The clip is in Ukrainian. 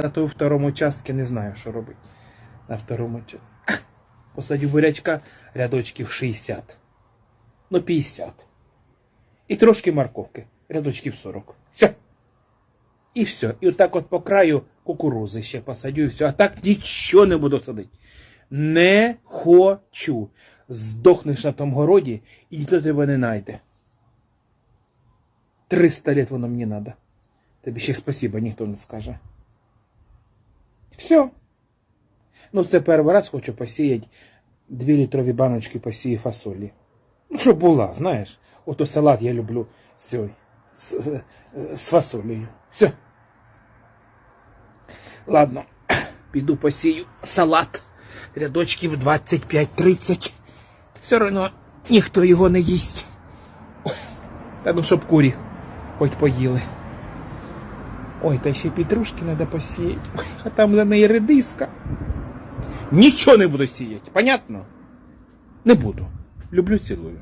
На тому второму участку не знаю, що робити. На второму. Посадю бурячка рядочків 60. Ну, 50. І трошки морковки. Рядочків 40. Все. І все. І отак от по краю кукурузи ще посадю і все. А так нічого не буду садити. Не хочу. Здохнеш на тому городі і ніхто тебе не знайде. 300 лет воно мені надо. Тобі ще спасибо ніхто не скаже. Все. Ну, це перший раз хочу посіяти 2 літрові баночки посії фасолі. Ну, щоб була, знаєш. Ото салат я люблю з цією, з, з, з. Все. Ладно, піду посію салат. Рядочків 25-30. Все одно ніхто його не їсть. Та ну, щоб курі хоч поїли. Ой, та ще петрушки треба посіяти. А там за неї редиска. Нічого не буду сіяти, понятно? Не буду. Люблю цілую.